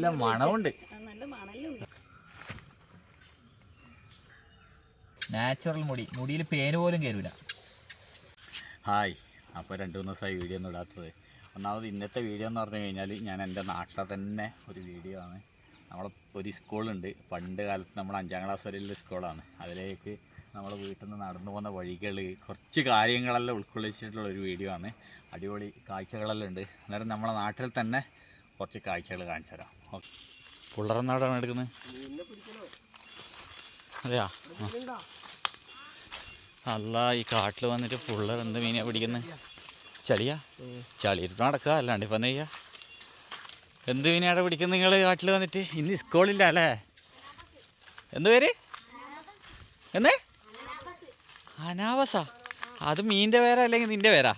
നല്ല മണമുണ്ട് നാച്ചുറൽ മുടി. മുടിയിൽ പേന് പോലും കയറൂല ഹായ്. അപ്പോൾ രണ്ട് മൂന്ന് ദിവസമായി വീഡിയോ ഒന്നും ഇടാത്തത്. ഒന്നാമത് ഇന്നത്തെ വീഡിയോ എന്ന് പറഞ്ഞു കഴിഞ്ഞാൽ ഞാൻ എന്റെ നാട്ടിലെ തന്നെ ഒരു വീഡിയോ ആണ്. നമ്മളെ ഒരു സ്കൂളുണ്ട് പണ്ട് കാലത്ത് നമ്മൾ അഞ്ചാം ക്ലാസ് വരെയുള്ള സ്കൂളാണ് അതിലേക്ക് നമ്മൾ വീട്ടിൽ നിന്ന് നടന്നു പോകുന്ന വഴികൾ കുറച്ച് കാര്യങ്ങളെല്ലാം ഉൾക്കൊള്ളിച്ചിട്ടുള്ള ഒരു വീഡിയോ ആണ്. അടിപൊളി കാഴ്ചകളെല്ലാം ഉണ്ട്. അന്നേരം നമ്മളെ നാട്ടിൽ തന്നെ കുറച്ച് കാഴ്ചകൾ കാണിച്ചു തരാം. ഓക്കെ പുള്ളറന്നാടാണ് എടുക്കുന്നത് അതെയാ. അല്ല ഈ കാട്ടിൽ വന്നിട്ട് പുള്ളർ എന്ത് മീനാ പിടിക്കുന്നത് ചളിയാ? ചളിയിട്ട് നടക്കുക അല്ലാണ്ട് ഇപ്പം നെയ്യാ എന്ത് മീനാണ് പിടിക്കുന്നത് നിങ്ങൾ കാട്ടിൽ വന്നിട്ട്? ഇന്ന് സ്കൂളില്ല അല്ലേ? എന്ത് പേര്? എന്നേ? അനാവസാ. അത് മീന്റെ പേരാ അല്ലെങ്കിൽ നിന്റെ പേരാ?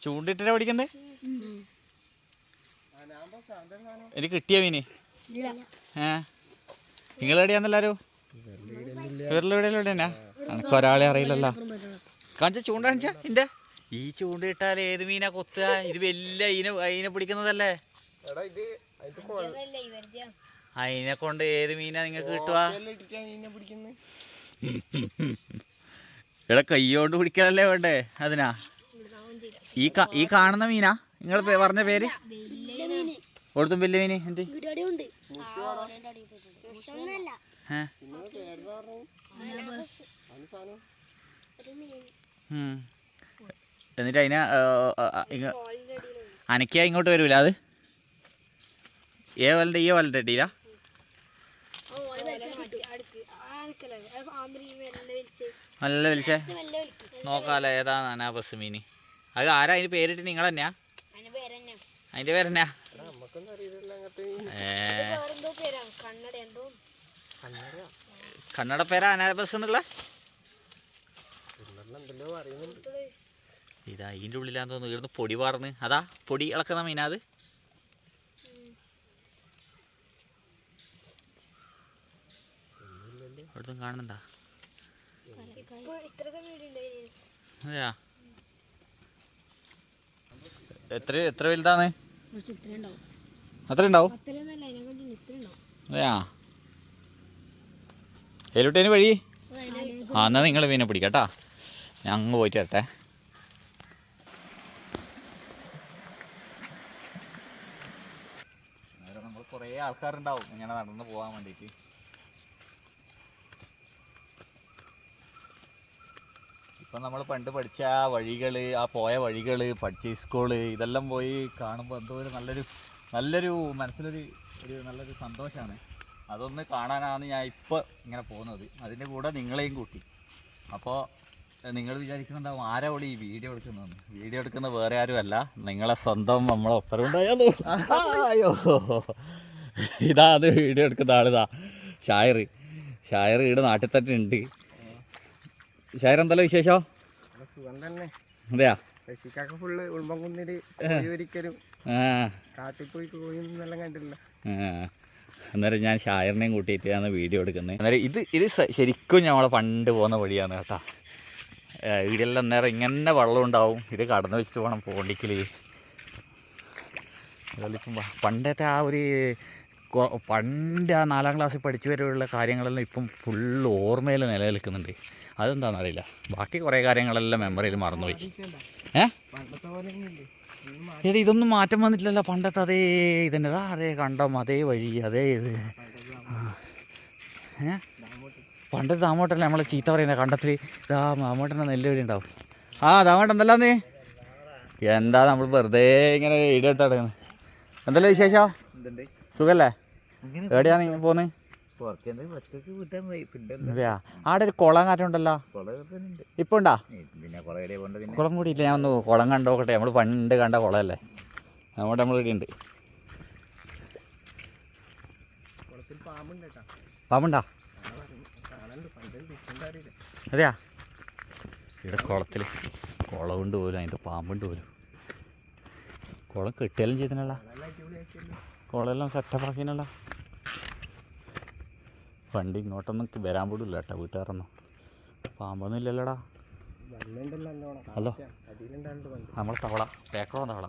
ചൂണ്ടിട്ടാ പിടിക്കണ്ടേ എനിക്ക് കിട്ടിയ മീന്? ഏ? നിങ്ങളെവിടെയാണെല്ലാരും വിരലെവിടെയല്ലോടെന്നാ എനക്ക് ഒരാളെ അറിയില്ലല്ലോ. കാണിച്ച ചൂണ്ട കാണിച്ച നിന്റെ? ഈ ചൂണ്ടിട്ടാൽ ഏത് മീനാ കൊത്തുക? ഇത് വലിയ അയിനെ അതിനെ പിടിക്കുന്നതല്ലേ? എടാ അതിനെ കൊണ്ട് ഏത് മീനാ നിങ്ങൾക്ക് കിട്ടുക. ഇവിടെ കയ്യോണ്ട് പിടിക്കലല്ലേ വേണ്ടേ അതിനാ? ഈ ഈ കാണുന്ന മീനാ? നിങ്ങൾ പറഞ്ഞ പേര്? കൊടുത്തും വലിയ മീന് എന്ത്. എന്നിട്ട് അതിനെ അനക്കിയാ ഇങ്ങോട്ട് വരൂല അത്? ഏ വലന്റെ ഈ വലന്റെ അടിയിലാ? നല്ല വലിച്ചേ. നോക്കാലോ നാനാ അനാബസ് മീൻ അത് ആരാ? അതിന് പേരിട്ട് നിങ്ങൾ തന്നെയാ അതിന്റെ പേരെന്നാ? കന്നഡ. കന്നഡ പേരാ? അനാബസ് എന്നുള്ള. ഇതാ ഇതിന്റെ ഉള്ളിലാന്ന് തോന്നുന്നു. ഇവിടുന്ന് പൊടി പാർന്ന് അതാ പൊടി ഇളക്കുന്ന മീനാത് അവിടുന്ന് കാണുന്നുണ്ടാ? അതെയാ? എത്ര എത്ര വലുതാണ് അത്ര ഉണ്ടാവും അതെയാ? എലുട്ടേന് വഴി? ആ എന്നാൽ നിങ്ങൾ മീനെ പിടിക്കട്ടാ. ഞാൻ അങ്ങ് പോയിട്ട് വരട്ടെ. നമ്മൾ കുറേ ആൾക്കാരുണ്ടാവും ഇങ്ങനെ നടന്ന് പോകാൻ വേണ്ടിയിട്ട് ഇപ്പം നമ്മൾ പണ്ട് പഠിച്ച ആ വഴികൾ ആ പോയ വഴികൾ പഠിച്ച സ്കൂൾ ഇതെല്ലാം പോയി കാണുമ്പോൾ എന്തോ ഒരു നല്ലൊരു നല്ലൊരു മനസ്സിലൊരു ഒരു നല്ലൊരു സന്തോഷമാണ് അതൊന്ന് കാണാനാണ് ഞാൻ ഇപ്പോൾ ഇങ്ങനെ പോകുന്നത്. അതിന്റെ കൂടെ നിങ്ങളെയും കൂട്ടി. അപ്പോൾ നിങ്ങൾ വിചാരിക്കുന്നുണ്ടാവും ആരാ ഈ വീഡിയോ എടുക്കുന്നതെന്ന്? വീഡിയോ എടുക്കുന്ന വേറെ ആരുമല്ല. നിങ്ങളെ സ്വന്തം നമ്മളെ ഒപ്പരം ഉണ്ടായോ അയ്യോ. ഇതാണ് വീഡിയോ എടുക്കുന്ന ആളിതാ ഷായർ ഷായർ ഇവിടെ നാട്ടിൽ തന്നെ ഉണ്ട്. ഷായർ എന്തല്ലോ വിശേഷം? നല്ല സുഖം തന്നെ. അതെയാ? ഫുള്ള് ഉൾമ്പം കുന്നിൽ ഒരിക്കലും കാട്ടിൽ പോയി കണ്ടില്ല. അന്നേരം ഞാൻ ഷായറിനെയും കൂട്ടിയിട്ടാണ് വീഡിയോ എടുക്കുന്നത്. അന്നേരം ഇത് ഇത് ശരിക്കും ഞങ്ങളെ പണ്ട് പോകുന്ന വഴിയാണ് കേട്ടോ. ഇവിടെയെല്ലാം അന്നേരം ഇങ്ങനെ വെള്ളം ഉണ്ടാവും. ഇത് കടന്നു വെച്ചിട്ട് വേണം പോണ്ടിക്കൽ ഇപ്പം പണ്ടത്തെ ആ ഒരു പണ്ട് ആ നാലാം ക്ലാസ്സിൽ പഠിച്ചു വരെയുള്ള കാര്യങ്ങളെല്ലാം ഇപ്പം ഫുൾ ഓർമ്മയിൽ നിലനിൽക്കുന്നുണ്ട്. അതെന്താണെന്നറിയില്ല. ബാക്കി കുറേ കാര്യങ്ങളെല്ലാം മെമ്മറിയിൽ മറന്നുപോയി. ഏ? എടാ ഇതൊന്നും മാറ്റം വന്നിട്ടില്ലല്ലോ. പണ്ടത്തെ അതേ ഇതന്നെ. ദാ അതേ കണ്ടം അതേ വഴി അതേ ഇത്. പണ്ടത്തെ താമോട്ടല്ലേ നമ്മളെ ചീത്ത പറയുന്നത് കണ്ടത്തിൽ ഇതാ താമോട്ടന്റെ നെല്ല് വഴി ഉണ്ടാവും. ആ ദാമോട്ടൻ എന്തല്ലാന്ന് എന്താ നമ്മൾ വെറുതെ ഇങ്ങനെ കിടക്കുന്നത് എന്തല്ലേ വിശേഷം? സുഖല്ലേ? എവിടെയാണ് പോകുന്നത് ആടെ ഒരു കുളം കാറ്റുണ്ടല്ലോ ഇപ്പൊ ഉണ്ടാ? കുളം കൂടി ഇല്ല ഞാൻ ഒന്ന് കുളം കണ്ടോക്കട്ടെ നമ്മൾ പണ്ട് കണ്ട കുളമല്ലേ? നമ്മുടെ നമ്മൾ ഇവിടെ ഉണ്ട് കുളത്തിൽ പാമ്പുണ്ട് അതെയാ? ഇവിടെ കുളത്തിൽ കുളമുണ്ട് പോലും. അതിന്റെ പാമ്പുണ്ട് പോലും. കുളം കെട്ടിയാലും ചെയ്തിനല്ല കുളമെല്ലാം സെറ്റപ്പ് പണ്ട് ഇങ്ങോട്ടൊന്നും വരാൻ പോടില്ല കേട്ടോ വീട്ടുകാരൊന്നും. പാമ്പൊന്നും ഇല്ലല്ലോടാ ഹലോ. നമ്മൾ തവള പേക്കളോ തവള.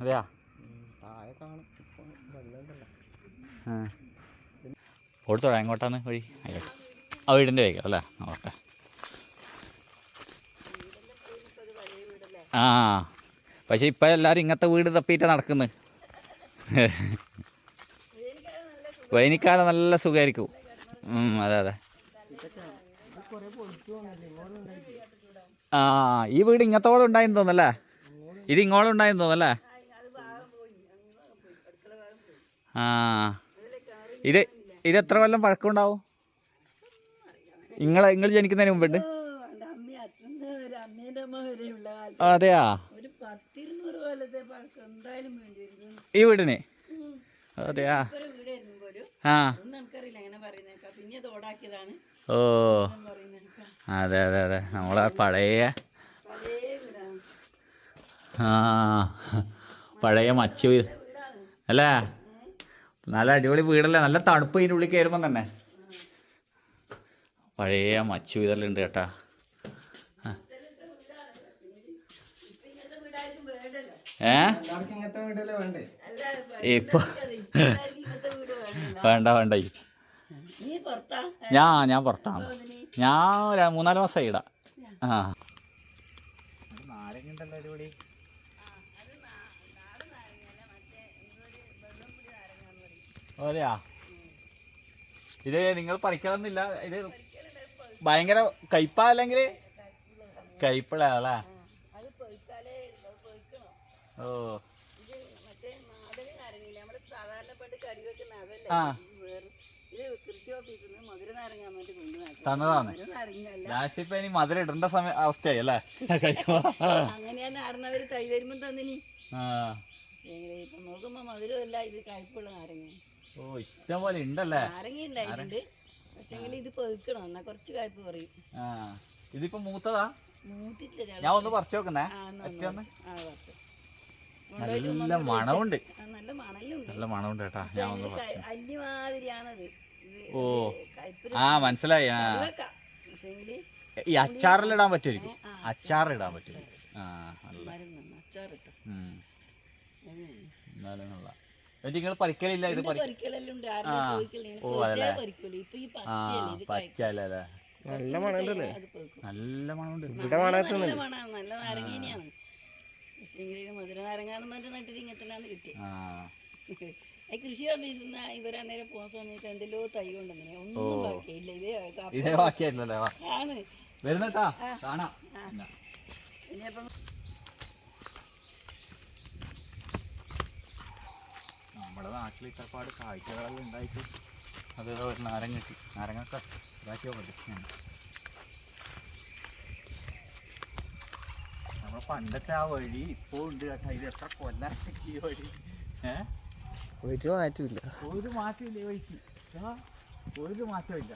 അതെയാ? ഓടുത്തോടാ എങ്ങോട്ടാന്ന് വഴി? ആയിക്കോട്ടെ. ആ വീടിന്റെ വഴിക്കാം അല്ലേ? ഓക്കെ. ആ. പക്ഷെ ഇപ്പം എല്ലാവരും ഇങ്ങനത്തെ വീട് തപ്പിയിട്ട് നടക്കുന്നു. വൈനിക്കാലം നല്ല സുഖമായിരിക്കും അതെ അതെ. ആ ഈ വീട് ഇങ്ങത്തോളം ഉണ്ടായെന്ന് തോന്നല്ലേ? ഇത് ഇങ്ങോളം ഉണ്ടായെന്ന് തോന്നല്ലേ? ആ. ഇത് ഇത് എത്ര കൊല്ലം പഴക്കമുണ്ടാവും? നിങ്ങളെ നിങ്ങൾ ജനിക്കുന്നതിന് മുമ്പുണ്ട് അതെയാ? ഈ വീടിന്? അതെയാ? ആ. ഓ. അതെ അതെ അതെ. നമ്മളെ പഴയ ആ. പഴയ മച്ചു വീട് അല്ലേ? നല്ല അടിപൊളി വീടല്ലേ? നല്ല തണുപ്പ് ഇതിന്റെ ഉള്ളിൽ കയറുമ്പം തന്നെ. പഴയ മച്ചു ഇതെല്ലാം ഉണ്ട് കേട്ടാ. ഏ? ഇപ്പൊ വേണ്ട വേണ്ട. ഞാ ഞാൻ ഞാൻ പുറത്താണ് ഞാൻ മൂന്നാൽ മാസം ഇടാ. ആ. അതെയാ? ഇത് നിങ്ങൾ പറിക്കണമെന്നില്ല ഇത് ഭയങ്കര കയ്പാ അല്ലെങ്കിൽ കയ്പള അല്ലേ? അത് പൊയ്ക്കാലേ പൊയ്ക്കണം? ഓ ഇത് മറ്റേ മാതളി നാരങ്ങയില്ല നമ്മൾ സാധാരണ പണ്ട് കറി വെക്കുന്ന അതല്ലേ ആ. ഇത് വേറെ ഇത് കൃഷി ഓഫീസിൽ നിന്ന് മധുര നാരങ്ങ വേണ്ടി കൊണ്ടുവന്നു തന്നതാണ്. ലാസ്റ്റ് ഇപ്പൊ ഇനി മധുര ഇടേണ്ട സമയ അവസ്ഥയായി അല്ലേ? അങ്ങനെയാണ് നടന്നവര് തൈ വരുമ്പോ തന്നിനി. ആ. ഇപ്പൊ നോക്കുമ്പോ മധുരമല്ല ഇത് കയ്പുള്ള നാരങ്ങ. ഓ ഇഷ്ടം പോലെ ഉണ്ടല്ലേ നാരങ്ങ ഉണ്ടായിട്ടുണ്ട് പക്ഷെങ്കിൽ ഇത് പൊതുക്കണം എന്നാ കുറച്ച് കയ്പ് പറയും. ആ. ഇതിപ്പോ മൂത്തതാ? മൂത്തിട്ടില്ല ഞാൻ ഒന്ന് പറിച്ചു നോക്കുന്നേ. ആ, പറ്റി ഒന്ന് ആ, കുറച്ച്. നല്ല മണമുണ്ട് നല്ല നല്ല മണമുണ്ട് കേട്ടാ. ഞാൻ ഒന്ന് പറഞ്ഞു ഓ. ആ മനസ്സിലായി. ആ. ഈ അച്ചാറിലിടാൻ പറ്റുമായിരിക്കും. ആ, അച്ചാറിടാൻ പറ്റുമായിരിക്കും. ആ നല്ല. എന്നാലും എന്നിട്ട് നിങ്ങൾ പറിക്കലില്ല? ഇത് പച്ചല്ലേ നല്ല മണമുണ്ടല്ലേ? നല്ല മണമുണ്ട്. ഇവിടെ മണത്തുന്നുണ്ട് ഈ കൃഷി സമയത്ത് എന്തെല്ലോ തൈ ഒന്നും ബാക്കിയില്ല. ഇതേ ആണ്. വരുന്നട്ടാ. കാണാം. ഇനിയിപ്പം നമ്മുടെ നാട്ടിൽ ഇത്രപ്പാട് കാഴ്ചകളെല്ലാം ഉണ്ടായിട്ട് അത് ഒരു നാരങ്ങ കിട്ടി. നാരങ്ങ ഇതാക്കിയോ മതി. ഉം. നമ്മുടെ പണ്ടത്തെ ആ വഴി ഇപ്പോ ഉണ്ട് കേട്ടോ. ഇത് എത്ര കൊല്ലാക്കി ഈ വഴി? ഏ? ഒരു മാറ്റമില്ല ഒരു മാറ്റമില്ല ഈ വഴിക്ക്. ഒരു മാറ്റമില്ല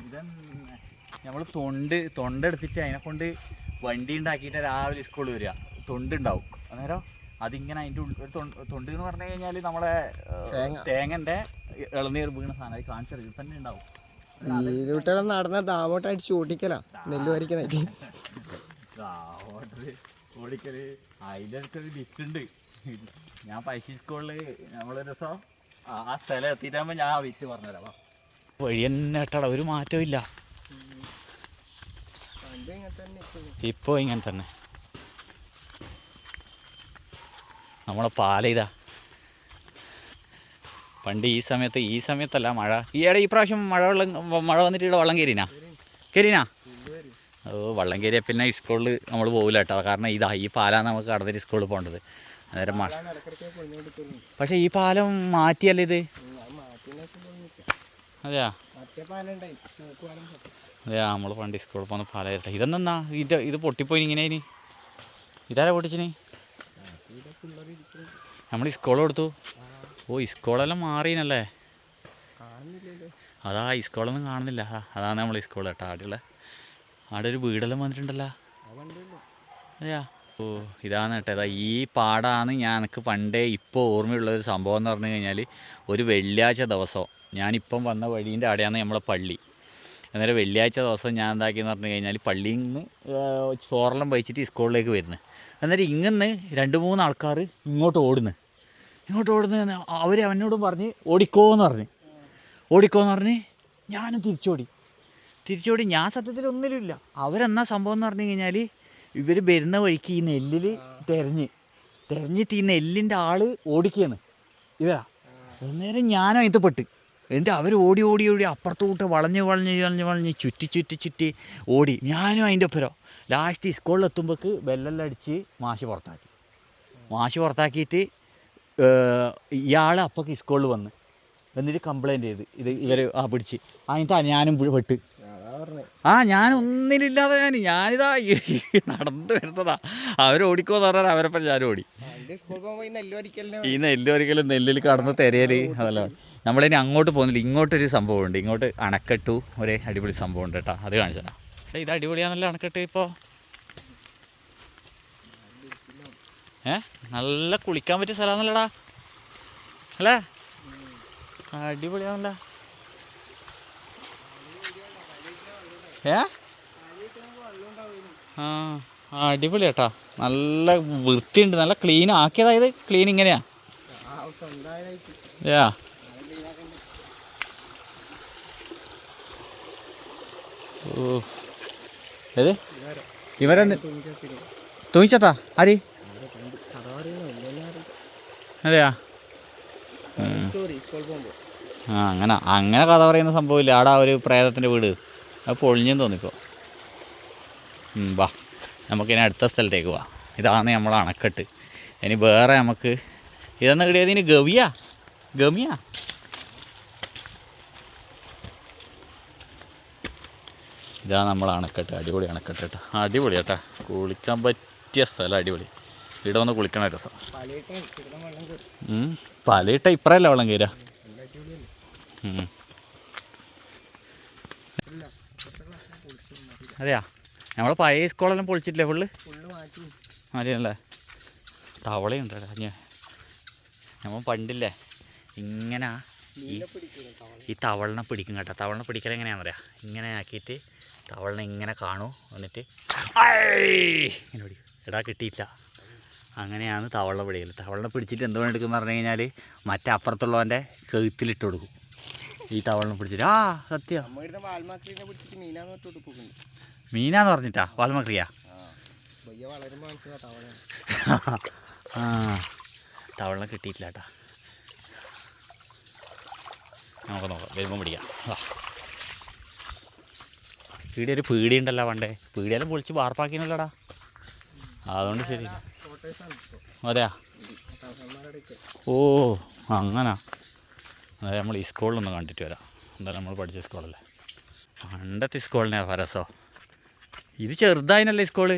ഇത നമ്മൾ തൊണ്ട് തൊണ്ടെടുത്തിട്ട് അതിനെ കൊണ്ട് വണ്ടി ഉണ്ടാക്കിയിട്ട് രാവിലെ സ്കൂളിൽ വരിക. തൊണ്ടുണ്ടാവും അന്നേരം അതിങ്ങനെ അതിന്റെ ഉള്ളിൽ ഒരു തൊണ്ട് തൊണ്ട് എന്ന് പറഞ്ഞു കഴിഞ്ഞാൽ നമ്മളെ ഏഹ്, തേങ്ങന്റെ ഇളനീർ വീണ സാധനം അത് കാണിച്ചത് ഇത് തന്നെ ഉണ്ടാവും. നടന്ന ദാമോട്ട് അടിച്ച് ഓടിക്കലാ. നെല്ല് വരിക്കുന്നായിട്ട് ആ, ഓർഡറ് ഓടിക്കൽ. അടുത്തൊരു ലിസ്റ്റ് ഉണ്ട്. ഞാൻ പൈസ സ്കൂളിൽ നമ്മളൊരു ദിവസം ആ സ്ഥലം എത്തിയിട്ടാകുമ്പോൾ ഞാൻ വിറ്റ് പറഞ്ഞുതരാം വഴി തന്നെ കേട്ടാ ഒരു മാറ്റവും ഇല്ല. പണ്ട് ഇങ്ങനെ തന്നെ ഇപ്പോൾ ഇങ്ങനെ തന്നെ. നമ്മളെ പാല ഇതാ. പണ്ട് ഈ സമയത്ത് ഈ സമയത്തല്ല മഴ. ഈയിടെ ഈ പ്രാവശ്യം മഴ വെള്ളം മഴ വന്നിട്ട് ഇവിടെ വെള്ളം കയറിനാ കയറിനാ വെള്ളം കയറിയാൽ പിന്നെ സ്കൂളിൽ നമ്മൾ പോകില്ല കേട്ടോ കാരണം ഇതാ ഈ പാലാണ് നമുക്ക് കടന്നിട്ട് സ്കൂളിൽ പോകേണ്ടത്. അന്നേരം മഴ പക്ഷെ ഈ പാലം മാറ്റിയല്ലേ ഇത്? അതെയാ? അതെയാ നമ്മൾ പണ്ട് സ്കൂളിൽ പോകുന്ന പാലായിട്ട് ഇതെന്നാ ഇതിന്റെ ഇത് പൊട്ടിപ്പോയി ഇങ്ങനെ ഇനി? ഇതാരാ പൊട്ടിച്ചിനി നമ്മൾ സ്കൂൾ കൊടുത്തു. ഓ സ്കൂളെല്ലാം മാറിനല്ലേ അതാ സ്കൂളൊന്നും കാണുന്നില്ല. അതാണ് നമ്മൾ സ്കൂൾ കേട്ടോ ആടെയുള്ള ആടെ ഒരു വീടെല്ലാം വന്നിട്ടുണ്ടല്ലോ. അതെയാ? ഓ ഇതാണ് കേട്ടോ. ഈ പാടാണ് ഞാൻ എനിക്ക് പണ്ടേ ഇപ്പോൾ ഓർമ്മയുള്ള ഒരു സംഭവം എന്ന് പറഞ്ഞു കഴിഞ്ഞാൽ ഒരു വെള്ളിയാഴ്ച ദിവസം ഞാനിപ്പം വന്ന വഴീന്റെ അവിടെയാണ് നമ്മളെ പള്ളി. അന്നേരം വെള്ളിയാഴ്ച ദിവസം ഞാൻ എന്താക്കിയെന്ന് പറഞ്ഞു കഴിഞ്ഞാൽ പള്ളിയിൽ നിന്ന് ചോറെല്ലാം വഹിച്ചിട്ട് സ്കൂളിലേക്ക് വരുന്നു. അന്നേരം ഇങ്ങനെ രണ്ട് മൂന്ന് ആൾക്കാർ ഇങ്ങോട്ട് ഓടുന്നു. ഇങ്ങോട്ട് ഓടുന്നു അവർ അവനോടും പറഞ്ഞ് ഓടിക്കോന്ന് പറഞ്ഞ്. ഓടിക്കോന്ന് പറഞ്ഞ് ഞാനും തിരിച്ചോടി. തിരിച്ചോടി ഞാൻ സത്യത്തിൽ ഒന്നിലുമില്ല. അവരെന്നാ സംഭവം എന്ന് പറഞ്ഞു കഴിഞ്ഞാൽ ഇവർ വരുന്ന വഴിക്ക് ഈ നെല്ലിൽ തെരഞ്ഞ് തെരഞ്ഞിട്ട് ഈ നെല്ലിന്റെ ആൾ ഓടിക്കുകയാണ്. ഇവരാ. അന്നേരം ഞാനും ഇത് പെട്ട്. എന്നിട്ട് അവർ ഓടി ഓടി ഓടി അപ്പുറത്തോട്ട് വളഞ്ഞ് വളഞ്ഞ് വളഞ്ഞ് വളഞ്ഞ് ചുറ്റി ചുറ്റി ചുറ്റി ഓടി. ഞാനും അതിന്റെ ഒപ്പരം. ലാസ്റ്റ് സ്കൂളിൽ എത്തുമ്പോൾക്ക് ബെല്ലെല്ലാം അടിച്ച് മാഷ് പുറത്താക്കി. മാഷ് പുറത്താക്കിയിട്ട് ഇയാൾ അപ്പൊക്ക് സ്കൂളിൽ വന്ന്. എന്നിട്ട് കംപ്ലൈന്റ് ചെയ്ത്. ഇത് ഇവർ ആ പിടിച്ച്. അതിന്റെ ഞാനും പെട്ട്. ആ ഞാൻ ഒന്നിലില്ലാതെ ഞാൻ ഞാനിതാ നടന്നു വരുന്നതാ. അവരോടിക്കോ ഓടിക്കോന്ന് പറഞ്ഞാൽ അവരപ്പം ഞാൻ ഓടി. ഈ നെല്ല് വരിക്കലിനെ ഈ നെല്ല് ഒരിക്കലും നെല്ലിൽ കടന്ന് തെരയൽ അതല്ല. നമ്മളിനി അങ്ങോട്ട് പോകുന്നില്ല. ഇങ്ങോട്ടൊരു സംഭവമുണ്ട്. ഇങ്ങോട്ട് അണക്കെട്ടു ഒരേ അടിപൊളി സംഭവം ഉണ്ട് കേട്ടോ. അത് കാണിച്ചു ഇത് അടിപൊളിയാണല്ലോ അണക്കെട്ട് ഇപ്പോൾ ഏ? നല്ല കുളിക്കാൻ പറ്റിയ സ്ഥലമാണല്ലോടാ. അല്ലേ? അടിപൊളിയാണല്ലോ. ഏ? ആ ആ, അടിപൊളി കേട്ടാ. നല്ല വൃത്തിയുണ്ട് നല്ല ക്ലീൻ ആക്കിയതായത് ക്ലീൻ ഇങ്ങനെയാ. ഓ. ഏത്? ഇവരെന്ത് തൂങ്ങിച്ചത്താ ആരി? അതെയാ? ആ അങ്ങനെ അങ്ങനെ കഥ പറയുന്ന സംഭവമില്ല. ആടാ ഒരു പ്രേതത്തിന്റെ വീട്. അത് പൊളിഞ്ഞെന്ന് തോന്നിക്കോ ഉം, വാ. നമുക്കിനി അടുത്ത സ്ഥലത്തേക്ക് വാ ഇതാണ് നമ്മൾ അണക്കെട്ട്. ഇനി വേറെ നമുക്ക് ഇതെന്ന് കിട്ടിയതിന് ഗവിയാ? ഗമിയാ? ഇതാ നമ്മൾ അണക്കെട്ട്. അടിപൊളി അണക്കെട്ട് കേട്ടോ. അടിപൊളി കേട്ടാ. കുളിക്കാൻ പറ്റിയ സ്ഥലം അടിപൊളി. ഇവിടെ വന്ന് കുളിക്കണ രസം. പലയിട്ട് കിടന്ന വെള്ളം കയറി ഉം. പലയിട്ട ഇപ്പറല്ല വെള്ളം കയറുക നല്ല അടിപൊളിയല്ലേ ഉം. ഇല്ല ഇപ്പത്തെ ക്ലാസ്സിൽ പൊളിച്ചു മതി അതെയാ? നമ്മളെ പഴയ സ്കൂളെല്ലാം പൊളിച്ചിട്ടില്ലേ ഫുള്ള് മതിയല്ലേ തവളയുണ്ട് ഞാൻ നമ്മൾ പണ്ടില്ലേ ഇങ്ങനെ ഈ തവളനെ പിടിക്കും കേട്ടോ. തവളനെ പിടിക്കൽ എങ്ങനെയാണെന്ന് പറയാം ഇങ്ങനെ ആക്കിയിട്ട് തവളനെ ഇങ്ങനെ കാണൂ എന്നിട്ട്! ഇങ്ങനെ പിടിക്കും. എടാ കിട്ടിയില്ല അങ്ങനെയാണ് തവളനെ പിടിക്കൽ തവളനെ പിടിച്ചിട്ട് എന്തോ എടുക്കുന്ന പറഞ്ഞു കഴിഞ്ഞാൽ മറ്റേ അപ്പുറത്തുള്ളവന്റെ കഴുത്തിലിട്ട് കൊടുക്കും. ഈ തവളനെ പിടിച്ചിട്ട്. ആ സത്യം. മീനാന്ന് പറഞ്ഞിട്ടാ? വാൽമക്രിയ? ആ തവളിനെ. കിട്ടിയിട്ടില്ല കേട്ടാ. നമുക്ക് നോക്കാം. വരുമ്പം പിടിക്കാം. വാ. ഒരു പീടി ഉണ്ടല്ലോ പണ്ടേ. പീടിയെല്ലാം പൊളിച്ച് വാർപ്പാക്കിനല്ലോടാ അതുകൊണ്ട് ശരിയില്ല. ഇപ്പോൾ അതെയാ? ഓ അങ്ങനാ. അതായത് നമ്മൾ ഈ സ്കൂളിലൊന്ന് കണ്ടിട്ട് വരാം. എന്തായാലും നമ്മൾ പഠിച്ച സ്കൂളല്ലേ? പണ്ടത്തെ സ്കൂളിനെയാ ഫരസോ ഇത് ചെറുതായിനല്ലേ ഈ സ്കൂൾ?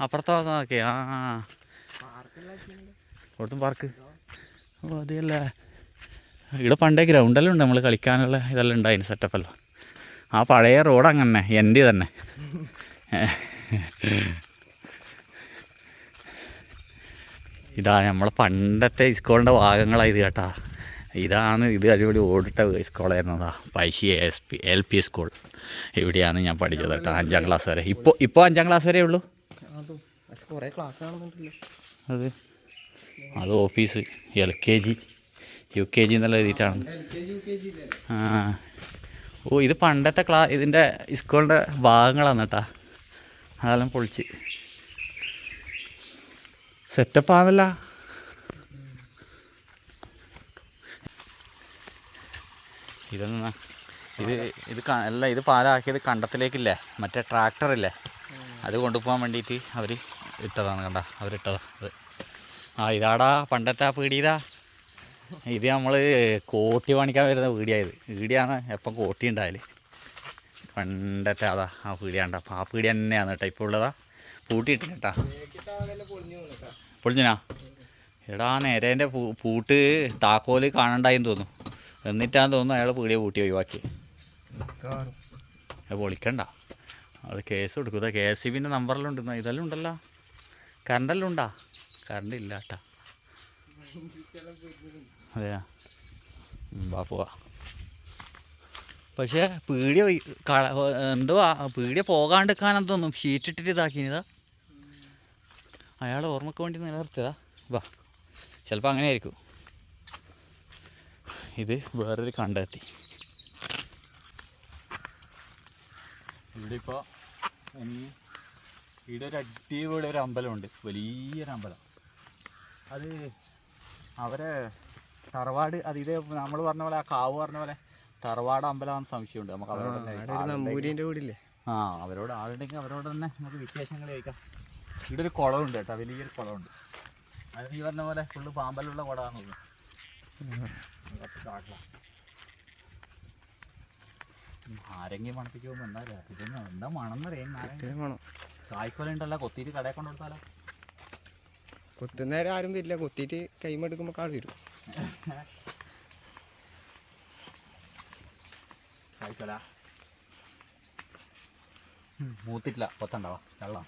അപ്പുറത്ത് മാത്രമാക്കി. ആ. അവിടുത്തെ പാർക്ക്. ഓ അതെയല്ലേ ഇവിടെ പണ്ടേ ഗ്രൗണ്ടെല്ലാം ഉണ്ട്. നമ്മൾ കളിക്കാനുള്ള ഇതെല്ലാം ഉണ്ടായിന് സെറ്റപ്പല്ലോ ആ പഴയ റോഡ് അങ്ങനെ എന്റെ തന്നെ. ഇതാ നമ്മളെ പണ്ടത്തെ സ്കൂളിന്റെ ഭാഗങ്ങളായത് ഇത് കേട്ടാ. ഇതാണ് ഇത് അടിപൊളി ഓടിട്ട സ്കൂളായിരുന്നതാ. പൈശി S P L P school ഇവിടെയാണ് ഞാൻ പഠിച്ചത് കേട്ടോ അഞ്ചാം ക്ലാസ് വരെ. ഇപ്പോൾ ഇപ്പോൾ അഞ്ചാം ക്ലാസ് വരെ ഉള്ളൂ? അതോ അത് office L K G U K G എന്നുള്ള എഴുതിയിട്ടാണ് ഇല്ലേ ആ. ഓ ഇത് പണ്ടത്തെ ക്ലാ ഇതിന്റെ സ്കൂളിന്റെ ഭാഗങ്ങളാണ് കേട്ടാ. അതെല്ലാം പൊളിച്ച്. സെറ്റപ്പാണല്ല ഇതെന്നാ ഇത് ഇത് അല്ല ഇത് പാലാക്കിയത് കണ്ടത്തിലേക്കില്ലേ? മറ്റേ ട്രാക്ടറില്ലേ? അത് കൊണ്ടുപോകാൻ വേണ്ടിയിട്ട് അവർ ഇട്ടതാണ് കണ്ട അവരിട്ടതാ അത്. ആ ഇതാടാ പണ്ടത്തെ ആ പീടിയതാ. ഇത് നമ്മൾ കോട്ടി പണിക്കാൻ വരുന്ന പീടിയായത് പീടിയാണ് എപ്പം കോട്ടി ഉണ്ടായാൽ പണ്ടത്തെ അതാ ആ പീടിയാണ്ട അപ്പം ആ പീടിയ തന്നെയാണ് കേട്ടോ ഇപ്പോൾ ഉള്ളതാ. പൂട്ടിയിട്ട് കേട്ടാ. പൊളിഞ്ഞു എടാ നേരെ എന്റെ പൂട്ട് താക്കോൽ കാണണ്ടായെന്ന് തോന്നുന്നു. എന്നിട്ടാന്ന് തോന്നുന്നു അയാൾ പീടിയെ പൂട്ടി ഒഴിവാക്കി. അത് പൊളിക്കണ്ട. അത് കേസ് കൊടുക്കും. ഇതാ കെ എസ് സി ബിന്റെ നമ്പറെല്ലാം ഉണ്ടെന്ന് ഇതെല്ലാം ഉണ്ടല്ലോ. കറണ്ടെല്ലാം ഉണ്ടാ? കറണ്ട് ഇല്ല കേട്ടാ അതെയാ പോവാ. പക്ഷേ പീടിയ കള- എന്തോ ആ- പീടിയ പോകാണ്ടിരിക്കാനെന്ന് തോന്നും ഷീറ്റ് ഇട്ടിട്ട് ഇതാക്കിയതാ അയാൾ ഓർമ്മക്ക് വേണ്ടി നിലനിർത്തിയതാ. വാ. ചിലപ്പോൾ അങ്ങനെ ആയിരിക്കും ഇത് വേറൊരു കണ്ടെത്തി. ഇവിടെ ഇപ്പോൾ ഇവിടെ ഒരു അടിപൊളി ഒരു അമ്പലമുണ്ട്. വലിയൊരു അമ്പലം. അത് അവരെ തറവാട് അത് ഇതേ നമ്മൾ പറഞ്ഞ പോലെ ആ കാവ് പറഞ്ഞ പോലെ തറവാട് അമ്പലമാണെന്ന് സംശയമുണ്ട്. നമുക്ക് അവരോട് ആളുണ്ടെങ്കിൽ- ആ അവരോട് ആളുണ്ടെങ്കിൽ അവരോട് തന്നെ നമുക്ക് വിശേഷങ്ങൾ ചോദിക്കാം. ഇവിടെ ഒരു കുളമുണ്ട് കേട്ടോ വലിയൊരു കുളമുണ്ട്. അത് ഈ പറഞ്ഞ പോലെ ഫുള്ള് പാമ്പലുള്ള കുളമാണെന്ന് ആരെങ്കിലും മണപ്പിക്ക് പോകുമ്പോൾ എന്താ അറിയാം? ഇതൊന്നും എന്താ മണമെന്നറിയാം വേണം. കായ്ക്കൊല ഉണ്ടല്ലോ കൊത്തിയിട്ട് കടയിൽ കൊണ്ട് കൊടുത്താലോ കുത്തുന്നേരം ആരും വരില്ല. കൊത്തിട്ട് കൈമെടുക്കുമ്പോൾ കാട് വരും. കായ്ക്കൊല. മൂത്തിട്ടില്ല. കൊത്തണ്ടാവാ വെള്ളം.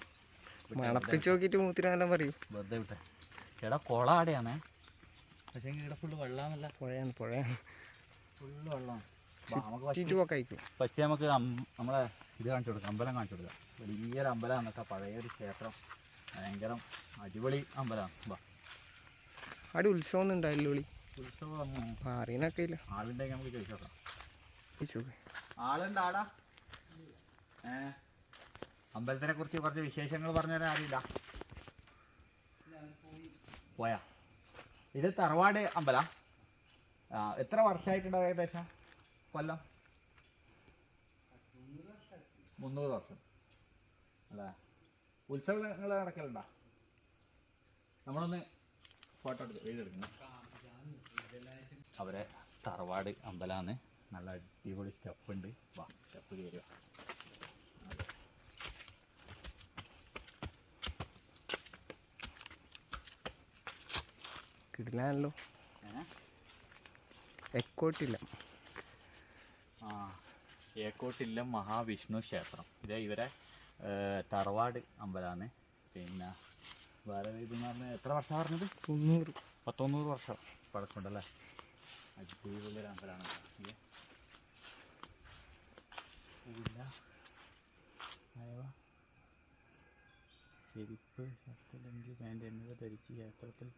മണപ്പിച്ച് നോക്കിയിട്ട് മൂത്തിരാണെല്ലാം പറയൂ. വെറുതെ വിട്ടെ. എടാ കൊള ആടെയാണേ പക്ഷേ ഇവിടെ ഫുള്ള് വെള്ളാന്നല്ല? പുഴയാണ് പുഴയാണ്. ഫുള്ള് വെള്ളമാണ് ഫസ്റ്റ് നമുക്ക് നമ്മളെ ഇത് കാണിച്ചു കൊടുക്കാം അമ്പലം കാണിച്ചു കൊടുക്കാം. വലിയൊരു അമ്പലമാണ് കേട്ടോ പഴയൊരു ക്ഷേത്രം. ഭയങ്കര അടിപൊളി അമ്പലമാണ്. അവിടെ ഉത്സവം ഒന്നും ഉണ്ടായില്ല വിളി. ഉത്സവം അറിയുന്നൊക്കെ ഇല്ല. ആളുണ്ടെങ്കിൽ നമുക്ക് ചോദിച്ചോക്കാം. ആളുണ്ട് ആടാ? ഏ? അമ്പലത്തിനെ കുറിച്ച് കുറച്ച് വിശേഷങ്ങൾ പറഞ്ഞു തരാൻ അറിയില്ല പോയാ. ഇത് തറവാട് അമ്പല. ആ എത്ര വർഷമായിട്ടുണ്ടാവും ഏകദേശം? കൊല്ലം? മുന്നൂറ് വർഷം. അല്ല? ഉത്സവങ്ങൾ നടക്കലുണ്ടോ? നമ്മളൊന്ന് ഫോട്ടോ എടുത്ത് വീടെടുക്കുന്നു അവരെ തറവാട് അമ്പലമാണ് നല്ല അടിപൊളി സ്റ്റെപ്പ് ഉണ്ട് വാ സ്റ്റെപ്പ് കയറുക. കിടിലാണല്ലോ? എക്കോട്ടില്ല. ആ ഏക്കോട്ടില്ല മഹാവിഷ്ണു ക്ഷേത്രം. ഇത് ഇവരെ തറവാട് അമ്പലമാണ്. പിന്നെ വേറെ ഇതെന്ന് പറഞ്ഞാൽ എത്ര വർഷം പറഞ്ഞത്? തൊണ്ണൂറ്. പത്തൊന്നൂറ് വർഷം പഴക്കമുണ്ടല്ലേ? അടിപൊളി ഒരു അമ്പലമാണ്. ഇല്ല. ചെരുപ്പ് ഷർട്ട് ലുങ്കി പാന്റ് എന്നിവ ധരിച്ച് ക്ഷേത്രത്തിൽ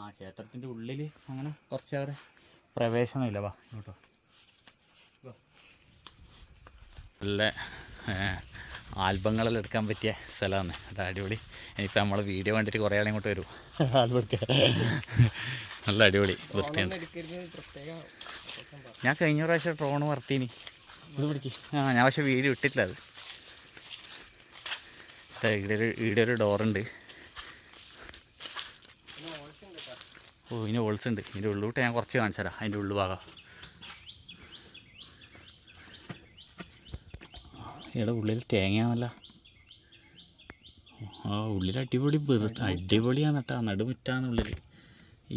ആ ക്ഷേത്രത്തിന്റെ ഉള്ളിൽ അങ്ങനെ കുറച്ച് അവരെ പ്രവേശനമില്ല. വാ ഇങ്ങോട്ടോ വാ. നല്ല ആൽബങ്ങളെല്ലാം എടുക്കാൻ പറ്റിയ സ്ഥലമാണ്. അതാ അടിപൊളി. ഇനിയിപ്പോൾ നമ്മൾ വീഡിയോ കണ്ടിട്ട് കുറേ ആളെ ഇങ്ങോട്ട് വരും. ആൽബം എടുക്കാൻ നല്ല അടിപൊളി. വൃത്തിയാണ്. ഞാൻ കഴിഞ്ഞ പ്രാവശ്യം ഡ്രോൺ വർത്തീനി ഇത് പിടിക്ക്. ആ ഞാൻ പക്ഷെ വീഡിയോ ഇട്ടിട്ടില്ല അത്. ഇവിടെ ഒരു ഇവിടെ ഒരു ഡോറുണ്ട്. ഓ ഇതിന് ഹോൾസ് ഉണ്ട്. ഇതിന്റെ ഉള്ളിലോട്ട് ഞാൻ കുറച്ച് കാണിച്ചു തരാം. അതിന്റെ ഉള്ളു ഭാഗം ഇവിടെ ഉള്ളിൽ തേങ്ങയാണല്ല. ആ ഉള്ളിൽ അടിപൊളി അടിപൊളിയാണ് കേട്ടോ. നടുമുറ്റാണ് ഉള്ളിൽ.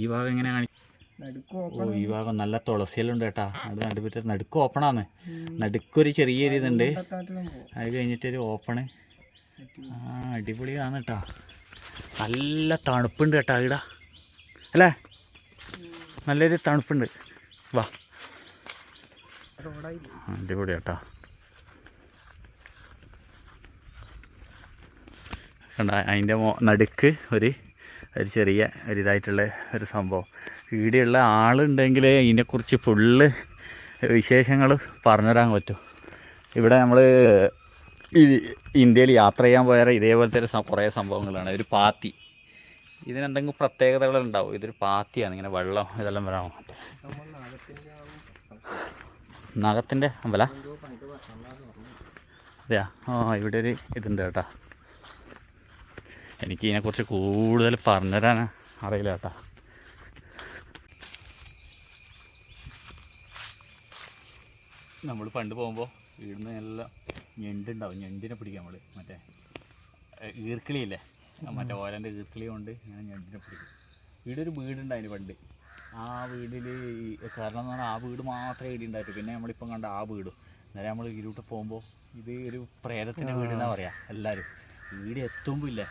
ഈ ഭാഗം എങ്ങനെ കാണി നടുക്കോ ഓ ഈ ഭാഗം നല്ല തുളസിയെല്ലാം ഉണ്ട് കേട്ടാ. അത് നടുമുറ്റ നടുക്ക് ഓപ്പണാണ് നടുക്കൊരു ചെറിയൊരു ഇതുണ്ട്. അത് കഴിഞ്ഞിട്ടൊരു ഓപ്പണ് ആ അടിപൊളിയാണ് കേട്ടാ. നല്ല തണുപ്പുണ്ട് കേട്ടാ ഇവിടെ അല്ലേ? നല്ലൊരു തണുപ്പുണ്ട്. വാ. അടിപൊളിയാട്ടാ. കണ്ട അതിന്റെ മോ നടുക്ക് ഒരു ഒരു ചെറിയ ഒരു ഇതായിട്ടുള്ള ഒരു സംഭവം. ഇവിടെയുള്ള ആളുണ്ടെങ്കിൽ ഇതിനെക്കുറിച്ച് ഫുള്ള് വിശേഷങ്ങൾ പറഞ്ഞുതരാൻ പറ്റും. ഇവിടെ നമ്മൾ ഇന്ത്യയിൽ യാത്ര ചെയ്യാൻ പോയാൽ ഇതേപോലത്തെ കുറേ സംഭവങ്ങളാണ്. ഒരു പാത്തി ഇതിനെന്തെങ്കിലും പ്രത്യേകതകളുണ്ടാവും ഇതൊരു പാത്തിയാണ്. ഇങ്ങനെ വെള്ളം ഇതെല്ലാം നാഗത്തിന്റെ നഗത്തിന്റെ അമ്പല. അതെയാ? ആ ഇവിടെ ഒരു ഇതുണ്ട് കേട്ടാ. എനിക്ക് ഇതിനെക്കുറിച്ച് കൂടുതൽ പറഞ്ഞുതരാൻ അറിയില്ല കേട്ടാ. നമ്മൾ പണ്ട് പോകുമ്പോൾ ഇവിടുന്ന് എല്ലാം ഞണ്ടുണ്ടാവും. ഞണ്ടിനെ പിടിക്കാം നമ്മൾ മറ്റേ ഈർക്കിളിയില്ലേ? മറ്റേ ഓലന്റെ ഈർക്കിളിയുണ്ട് ഇങ്ങനെ ഞണ്ടിനെ പിടിക്കും. ഇവിടെ ഒരു വീടുണ്ടായിരുന്നു പണ്ട്. ആ വീടിൽ കാരണം എന്ന് പറഞ്ഞാൽ ആ വീട് മാത്രമേ ഇടി ഉണ്ടായിട്ടു പിന്നെ നമ്മളിപ്പം കണ്ട ആ വീടും. അന്നേരം നമ്മൾ ഇരുട്ട് പോകുമ്പോൾ ഇത് ഒരു പ്രേതത്തിന്റെ വീടെന്നാ പറയാ എല്ലാവരും വീട് എത്തുമ്പോൾ ഇല്ലേ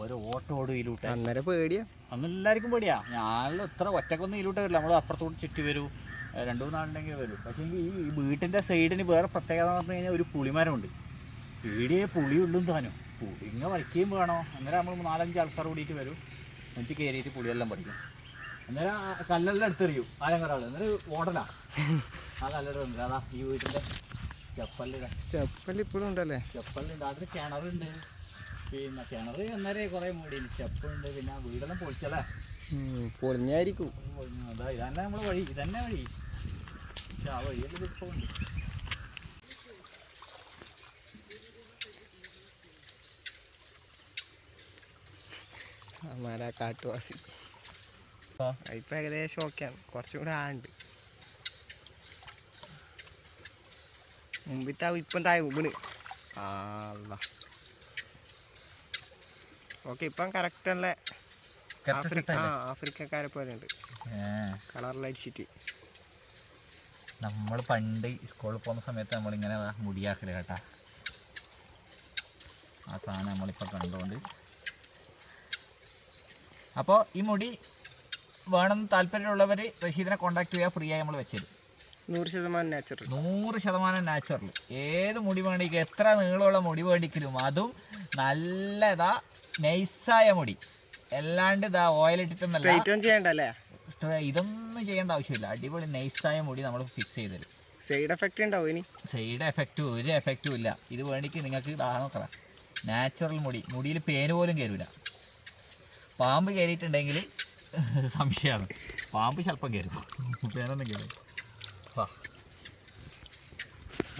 ഓരോ ഓട്ടം ഓടും ഇതിലൂട്ടെ അന്നേരം പേടിയാ. അന്ന് എല്ലാവർക്കും പേടിയാ. ഞാൻ എത്ര ഒറ്റക്കൊന്നും ഇരുട്ടേ വരില്ല. നമ്മൾ അപ്പുറത്തോട്ട് ചുറ്റി വരൂ. രണ്ടു മൂന്നാളുണ്ടെങ്കിൽ വരും. പക്ഷേ ഈ വീട്ടിന്റെ സൈഡിന് വേറെ പ്രത്യേകത എന്ന് പറഞ്ഞു കഴിഞ്ഞാൽ ഒരു പുളിമരമുണ്ട്. ഈടിയേ പുളിയുള്ളും താനും. പുളിങ്ങ വരയ്ക്കുകയും വേണോ? അന്നേരം നമ്മൾ നാലഞ്ച് ആൾക്കാർ കൂടിയിട്ട് വരും. എന്നിട്ട് കയറിയിട്ട് പുളിയെല്ലാം പഠിക്കും അന്നേരം കല്ലെല്ലാം എടുത്തെറിയും. ആരും ഒരാൾ എന്നിട്ട് ഓടലാ. ആ കല്ലെടുത്ത് അതാ ഈ വീട്ടിന്റെ ചെപ്പല്ലിടാ ചെപ്പല്ലി ഇപ്പോഴും ഉണ്ടല്ലേ? ചെപ്പല്ലുണ്ട് അതിന് കിണറുണ്ട് പിന്നെ കിണർ അന്നേരം കുറേ മൂടി. ചെപ്പുണ്ട് പിന്നെ വീടെല്ലാം പൊളിച്ചല്ലേ പൊളിഞ്ഞായിരിക്കും. അതാ ഇതന്നെ നമ്മൾ വഴി. ഇതന്നെ വഴി. പക്ഷെ ആ വഴിയെല്ലാം ഇപ്പോൾ ഉണ്ട്. അമാരാ കാട്ടുവാസി. ഇപ്പം ഏകദേശം ഓക്കെയാണ് കുറച്ചും കൂടെ ആണ്ട് മുമ്പിത്താ ഇപ്പം താഴെ വീണ് ഓക്കെ ഇപ്പം കറക്റ്റ് അല്ലേ ആഫ്രിക്ക ആ ആഫ്രിക്കക്കാരെ പോലെ ഉണ്ട്. കളറിലടിച്ചിട്ട് നമ്മൾ പണ്ട് സ്കൂളിൽ പോകുന്ന സമയത്ത് നമ്മളിങ്ങനെ മുടിയാക്കൽ കേട്ടാ. ആ സാധനം നമ്മളിപ്പോൾ കണ്ടുകൊണ്ട് അപ്പോൾ ഈ മുടി വേണമെന്ന് താല്പര്യമുള്ളവർ റഷീദിനെ കോണ്ടാക്ട് ചെയ്യുക ഫ്രീ ആയി നമ്മൾ വെച്ചത് നൂറ് ശതമാനം നാച്ചുറൽ നൂറ് ശതമാനം നാച്ചുറൽ ഏത് മുടി വേണ്ടിക്കും എത്ര നീളമുള്ള മുടി വേണ്ടിക്കലും അതും നല്ലതാ നൈസായ മുടി. അല്ലാണ്ട് ഇതാ ഒന്നും ചെയ്യണ്ടല്ലേ ഇതൊന്നും ചെയ്യേണ്ട ആവശ്യമില്ല. അടിപൊളി നൈസായ മുടി നമ്മൾ ഫിക്സ് ചെയ്ത് തരും സൈഡ് എഫക്റ്റ് ഉണ്ടാവും ഇനി? സൈഡ് എഫക്റ്റും ഒരു എഫക്റ്റും ഇല്ല. ഇത് വേണ്ടിക്ക് നിങ്ങൾക്ക് ഇതാ നോക്കണം. നാച്ചുറൽ മുടി. മുടിയിൽ പേന് പോലും കയറില്ല പാമ്പ് കയറിയിട്ടുണ്ടെങ്കിൽ സംശയമാണ്. പാമ്പ് ചിലപ്പം കയറും വേറൊന്നും കയറും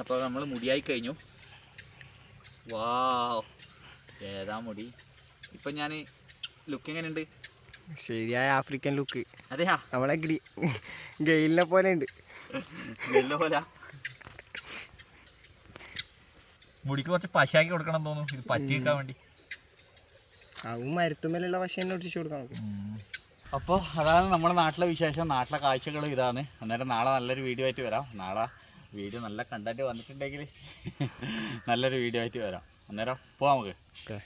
അപ്പോൾ നമ്മൾ മുടിയായി കഴിഞ്ഞു വാ ഏതാ മുടി? ഇപ്പം ഞാൻ ലുക്ക് എങ്ങനെയുണ്ട്? ശരിയായ ആഫ്രിക്കൻ ലുക്ക് അതെയാ? നമ്മളെ ഗ്രീ ഗെയിലിനെ പോലെ ഉണ്ട്. പോലെ മുടിക്ക് കുറച്ച് പശയാക്കി കൊടുക്കണം തോന്നുന്നു. ഇത് പറ്റി വെക്കാൻ വേണ്ടി. അതും മരുത്തുമ്മലുള്ള പശ തന്നെ ഒട്ടിച്ചു കൊടുക്കാം നമുക്ക്. അപ്പോൾ അതാണ് നമ്മുടെ നാട്ടിലെ വിശേഷം നാട്ടിലെ കാഴ്ചകൾ ഇതാണ്. അന്നേരം നാളെ നല്ലൊരു വീഡിയോ ആയിട്ട് വരാം. നാളെ വീഡിയോ നല്ല കണ്ടന്റ് വന്നിട്ടുണ്ടെങ്കിൽ നല്ലൊരു വീഡിയോ ആയിട്ട് വരാം. അന്നേരം പോവാം നമുക്ക്. ഓക്കെ.